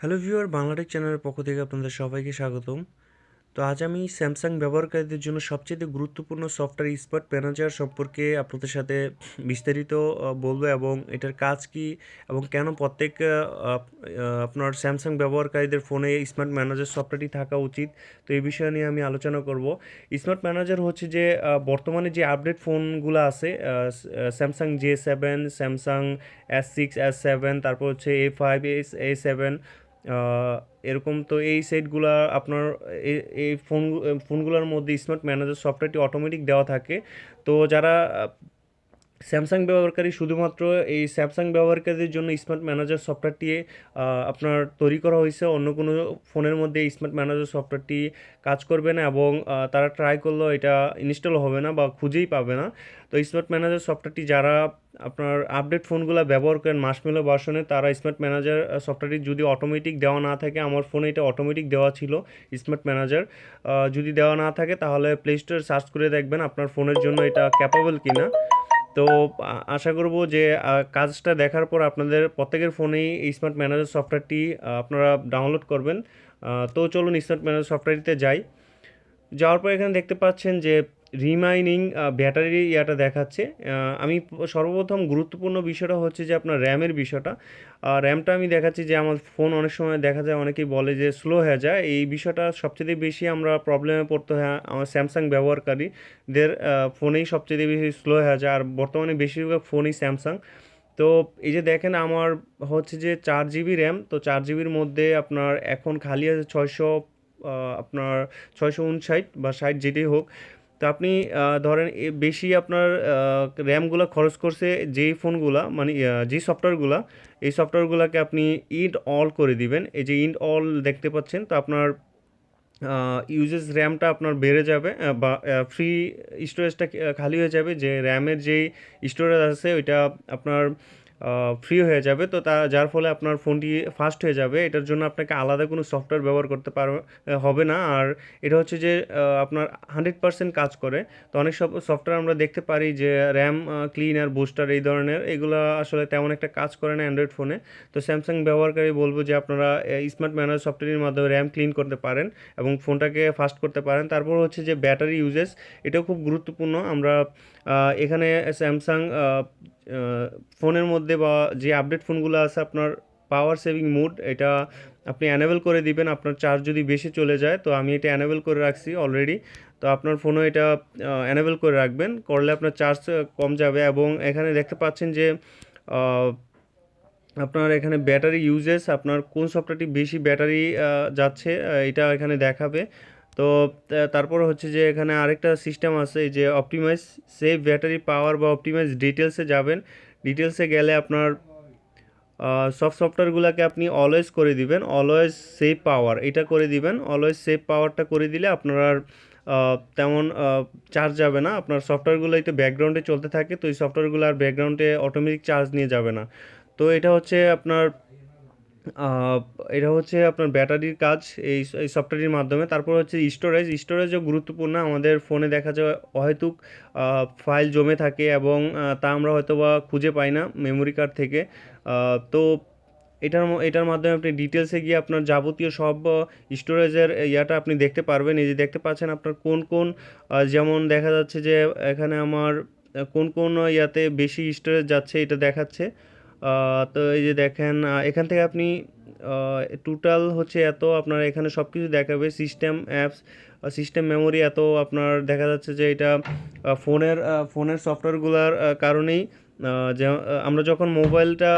Hello viewer Bangla Tech চ্যানেলের পক্ষ থেকে আপনাদের সবাইকে স্বাগতম। তো আজ আমি স্যামসাং ব্যবহারকারীদের জন্য সবচেয়ে গুরুত্বপূর্ণ সফটওয়্যার স্মার্ট ম্যানেজার সম্পর্কে আপনাদের সাথে বিস্তারিত বলব এবং এটার কাজ কি এবং কেন প্রত্যেক আপনার স্যামসাং ব্যবহারকারীদের ফোনে স্মার্ট ম্যানেজার সফটওয়্যারটি থাকা উচিত। তো এই বিষয়ে নিয়ে আমি আলোচনা করব। স্মার্ট ম্যানেজার হচ্ছে যে বর্তমানে যে আপডেট ফোনগুলো আছে Samsung J seven Samsung S six S seven তারপর হচ্ছে A five S A seven এরকম তো এই সেটগুলা আপনার এই ফোন, ফোনগুলোর মধ্যে স্মার্ট ম্যানেজার সফটওয়্যারটি অটোমেটিক দেওয়া থাকে। তো যারা স্যামসাং ব্যবহারকারী শুধুমাত্র এই স্যামসাং ব্যবহারকারীদের জন্য স্মার্ট ম্যানেজার সফটওয়্যারটি আপনার তৈরি করা হয়েছে। অন্য কোনো ফোনের মধ্যে স্মার্ট ম্যানেজার সফটওয়্যারটি কাজ করবে না এবং তারা ট্রাই করলেও এটা ইনস্টল হবে না বা খুঁজেই পাবে না। তো স্মার্ট ম্যানেজার সফটওয়্যারটি যারা আপনার আপডেট ফোনগুলো ব্যবহার করেন মাসমেলো ভার্সনে, তারা স্মার্ট ম্যানেজার সফটওয়্যারটি যদি অটোমেটিক দেওয়া না থাকে, আমার ফোনে এটা অটোমেটিক দেওয়া ছিল স্মার্ট ম্যানেজার। যদি দেওয়া না থাকে, তাহলে প্লে স্টোর সার্চ করে দেখবেন আপনার ফোনের জন্য এটা ক্যাপাবল কিনা। তো আশা করব যে কাজটা দেখার পর আপনাদের প্রত্যেকের ফোনেই স্মার্ট ম্যানেজার সফটওয়্যারটি আপনারা ডাউনলোড করবেন। তো চলুন স্মার্ট ম্যানেজার সফটওয়্যারটিতে যাই। যাওয়ার পর এখানে দেখতে পাচ্ছেন যে রিমাইনিং ব্যাটারি ইয়াটা দেখাচ্ছে। আমি সর্বপ্রথম গুরুত্বপূর্ণ বিষয়টা হচ্ছে যে আপনার র্যামের বিষয়টা। র্যামটা আমি দেখাচ্ছি যে আমার ফোন অনেক সময় দেখা যায় অনেকেই বলে যে স্লো হয়ে যায়। এই বিষয়টা সবচেয়ে বেশি আমরা প্রবলেমে পড়তে হয়, আমার স্যামসাং ব্যবহারকারীদের ফোনেই সবচেয়ে বেশি স্লো হয়ে যায়। আর বর্তমানে বেশিরভাগ ফোনই স্যামসাং। তো এই যে দেখেন আমার হচ্ছে যে চার জিবি র্যাম, তো চার জিবির মধ্যে আপনার এখন খালি আছে ছয়শো আপনার ছয়শো উনষাট বা ষাট যেটাই হোক। তো আপনি ধরেন বেশি আপনার র্যামগুলো খরচ করছে যেই ফোনগুলা মানে যেই সফটওয়্যারগুলা এই সফটওয়্যারগুলোকে আপনি ইন্ট অল করে দিবেন। এই যে ইন্ট অল দেখতে পাচ্ছেন, তো আপনার ইউজেস র্যামটা আপনার বেড়ে যাবে বা ফ্রি স্টোরেজটা খালি হয়ে যাবে। যে র্যামের যেই স্টোরেজ আছে, ওইটা আপনার ফ্রি হয়ে যাবে। তো তা, যার ফলে আপনার ফোনটি ফাস্ট হয়ে যাবে। এটার জন্য আপনাকে আলাদা কোনো সফটওয়্যার ব্যবহার করতে পার হবে না। আর এটা হচ্ছে যে আপনার হান্ড্রেড পার্সেন্ট কাজ করে। তো অনেক সব সফটওয়্যার আমরা দেখতে পারি যে র্যাম ক্লিন আর বুস্টার এই ধরনের, এগুলো আসলে তেমন একটা কাজ করে না অ্যান্ড্রয়েড ফোনে তো স্যামসাং ব্যবহারকারী বলব যে, আপনারা স্মার্ট ম্যানার সফটওয়্যারের মাধ্যমে র্যাম ক্লিন করতে পারেন এবং ফোনটাকে ফাস্ট করতে পারেন। তারপর হচ্ছে যে ব্যাটারি ইউজেস এটাও খুব গুরুত্বপূর্ণ। আমরা এখানে স্যামসাং ফোনের মধ্যে বা যে আপডেট ফোনগুলো আছে, আপনার পাওয়ার সেভিং মোড এটা আপনি অ্যানেবল করে দিবেন। আপনার চার্জ যদি বেশি চলে যায়, তো আমি এটা অ্যানেবল করে রাখছি অলরেডি তো আপনার ফোনও এটা অ্যানেবল করে রাখবেন। করলে আপনার চার্জ কম যাবে এবং এখানে দেখতে পাচ্ছেন যে আপনার এখানে ব্যাটারি ইউজেস আপনার কোন সফটওয়্যারটি বেশি ব্যাটারি যাচ্ছে এটা এখানে দেখাবে। তো তারপর হচ্ছে যে এখানে আরেকটা সিস্টেম আছে যে অপটিমাইজ সেভ ব্যাটারি পাওয়ার বা অপটিমাইজ ডিটেলসে যাবেন। ডিটেলসে গেলে আপনার সব সফটওয়্যারগুলোকে আপনি অলওয়েজ করে দিবেন অলওয়েজ সেভ পাওয়ার এটা করে দিবেন অলওয়েজ সেভ পাওয়ারটা করে দিলে আপনার আর তেমন চার্জ যাবে না। আপনার সফটওয়্যারগুলো একটু ব্যাকগ্রাউন্ডে চলতে থাকে, তো এই সফটওয়্যারগুলো আর ব্যাকগ্রাউন্ডে অটোমেটিক চার্জ নিয়ে যাবে না। তো এটা হচ্ছে আপনার এটা হচ্ছে আপনার ব্যাটারির কাজ, এই এই সফটওয়্যারের মাধ্যমে। তারপর হচ্ছে স্টোরেজ স্টোরেজও গুরুত্বপূর্ণ। আমাদের ফোনে দেখা যায় অহেতুক ফাইল জমে থাকে এবং তা আমরা হয়তো বা খুঁজে পাই না মেমোরি কার্ড থেকে। তো এটার এটার মাধ্যমে আপনি ডিটেলসে গিয়ে আপনার যাবতীয় সব স্টোরেজের ইয়াটা আপনি দেখতে পারবেন। এই যে দেখতে পাচ্ছেন আপনার কোন কোন যেমন দেখা যাচ্ছে যে এখানে আমার, কোন কোন ইয়াতে বেশি স্টোরেজ যাচ্ছে এটা দেখাচ্ছে। তো এই যে দেখেন এখান থেকে আপনি টোটাল হচ্ছে এত আপনার এখানে সব কিছু দেখাবে সিস্টেম অ্যাপস সিস্টেম মেমোরি এত আপনার দেখা যাচ্ছে যে এটা ফোনের ফোনের সফটওয়্যারগুলোর কারণেই যে আমরা যখন মোবাইলটা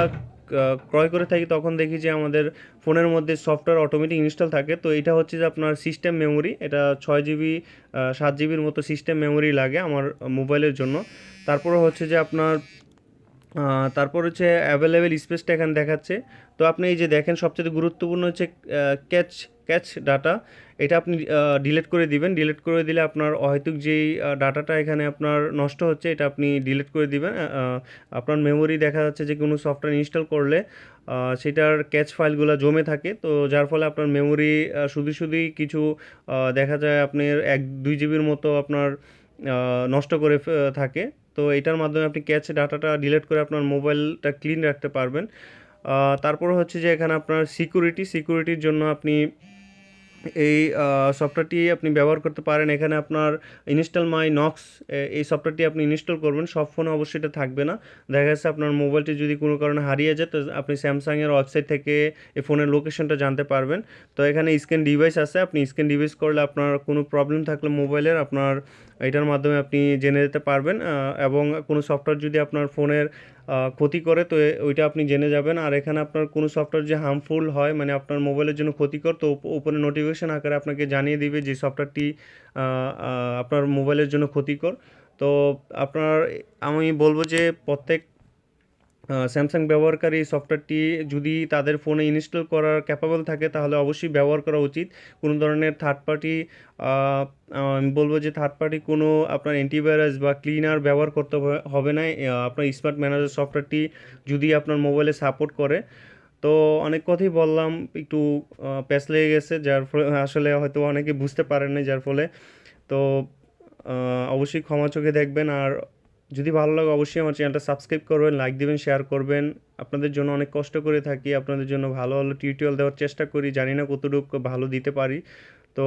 ক্রয় করে থাকি তখন দেখি যে আমাদের ফোনের মধ্যে সফটওয়্যার অটোমেটিক ইনস্টল থাকে। তো এটা হচ্ছে যে আপনার সিস্টেম মেমোরি এটা ছয় জিবি সাত জিবির মতো সিস্টেম মেমোরি লাগে আমার মোবাইলের জন্য। তারপরে হচ্ছে যে আপনার তারপর হচ্ছে অ্যাভেলেবেল স্পেসটা এখানে দেখাচ্ছে। তো আপনি এই যে দেখেন, সবচেয়ে গুরুত্বপূর্ণ হচ্ছে ক্যাচ ক্যাচ ডাটা এটা আপনি ডিলিট করে দিবেন। ডিলিট করে দিলে আপনার অহেতুক যেই ডাটাটা এখানে আপনার নষ্ট হচ্ছে, এটা আপনি ডিলিট করে দিবেন। আপনার মেমোরি দেখা যাচ্ছে যে কোনো সফটওয়্যার ইনস্টল করলে সেটার ক্যাচ ফাইলগুলো জমে থাকে। তো যার ফলে আপনার মেমোরি শুধু শুধুই কিছু দেখা যায় আপনার এক দুই জিবির মতো আপনার নষ্ট করে থাকে। তো এটার মাধ্যমে আপনি ক্যাচে ডাটাটা ডিলিট করে আপনার মোবাইলটা ক্লিন রাখতে পারবেন। তারপর হচ্ছে যে এখানে আপনার সিকিউরিটি, সিকিউরিটির জন্য আপনি এই সফটওয়্যারটি আপনি ব্যবহার করতে পারেন। এখানে আপনার ইনস্টল মাই নক্স এই সফটওয়্যারটি আপনি ইনস্টল করবেন। সব ফোনে অবশ্যই এটা থাকবে না। দেখা যাচ্ছে আপনার মোবাইলটি যদি কোনো কারণে হারিয়ে যায়, তো আপনি স্যামসাংয়ের ওয়েবসাইট থেকে এই ফোনের লোকেশনটা জানতে পারবেন। তো এখানে স্ক্যান ডিভাইস আছে। আপনি স্ক্যান ডিভাইস করলে আপনার কোনো প্রবলেম থাকলে মোবাইলের আপনার এটার মাধ্যমে আপনি জেনে যেতে পারবেন এবং কোনো সফটওয়্যার যদি আপনার ফোনের ক্ষতি করে, তো ওইটা আপনি জেনে যাবেন। আর এখানে আপনার কোনো সফটওয়্যার যে হার্মফুল হয় মানে আপনার মোবাইলের জন্য ক্ষতিকর, তো উপ- উপরে নোটিফিকেশন আকারে আপনাকে জানিয়ে দিবে যে সফটওয়্যারটি আপনার মোবাইলের জন্য ক্ষতিকর। তো আপনার, আমি বলব যে প্রত্যেক স্যামসাং ব্যবহারকারী সফটওয়্যারটি যদি তাদের ফোনে ইনস্টল করার ক্যাপাবল থাকে, তাহলে অবশ্যই ব্যবহার করা উচিত। কোনো ধরনের থার্ড পার্টি আমি বলব যে থার্ড পার্টি কোনো আপনার অ্যান্টিভাইরাস বা ক্লিনার ব্যবহার করতে হবে- না। আপনার স্মার্ট ম্যানেজার সফটওয়্যারটি যদি আপনার মোবাইলে সাপোর্ট করে। তো অনেক কথাই বললাম, একটু প্যাচ লেগে গেছে, যার ফলে আসলে হয়তো অনেকে বুঝতে পারেন না যার ফলে। তো অবশ্যই ক্ষমা চোখে দেখবেন, আর যদি ভালো লাগে অবশ্যই আমার চ্যানেলটা সাবস্ক্রাইব করবেন লাইক দেবেন শেয়ার করবেন। আপনাদের জন্য অনেক কষ্ট করে থাকি, আপনাদের জন্য ভালো ভালো টিউটোরিয়াল দেওয়ার চেষ্টা করি। জানি না কতটুকু ভালো দিতে পারি। তো,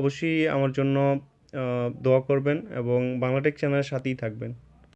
অবশ্যই আমার জন্য দোয়া করবেন এবং বাংলাটেক চ্যানেলের সাথেই থাকবেন।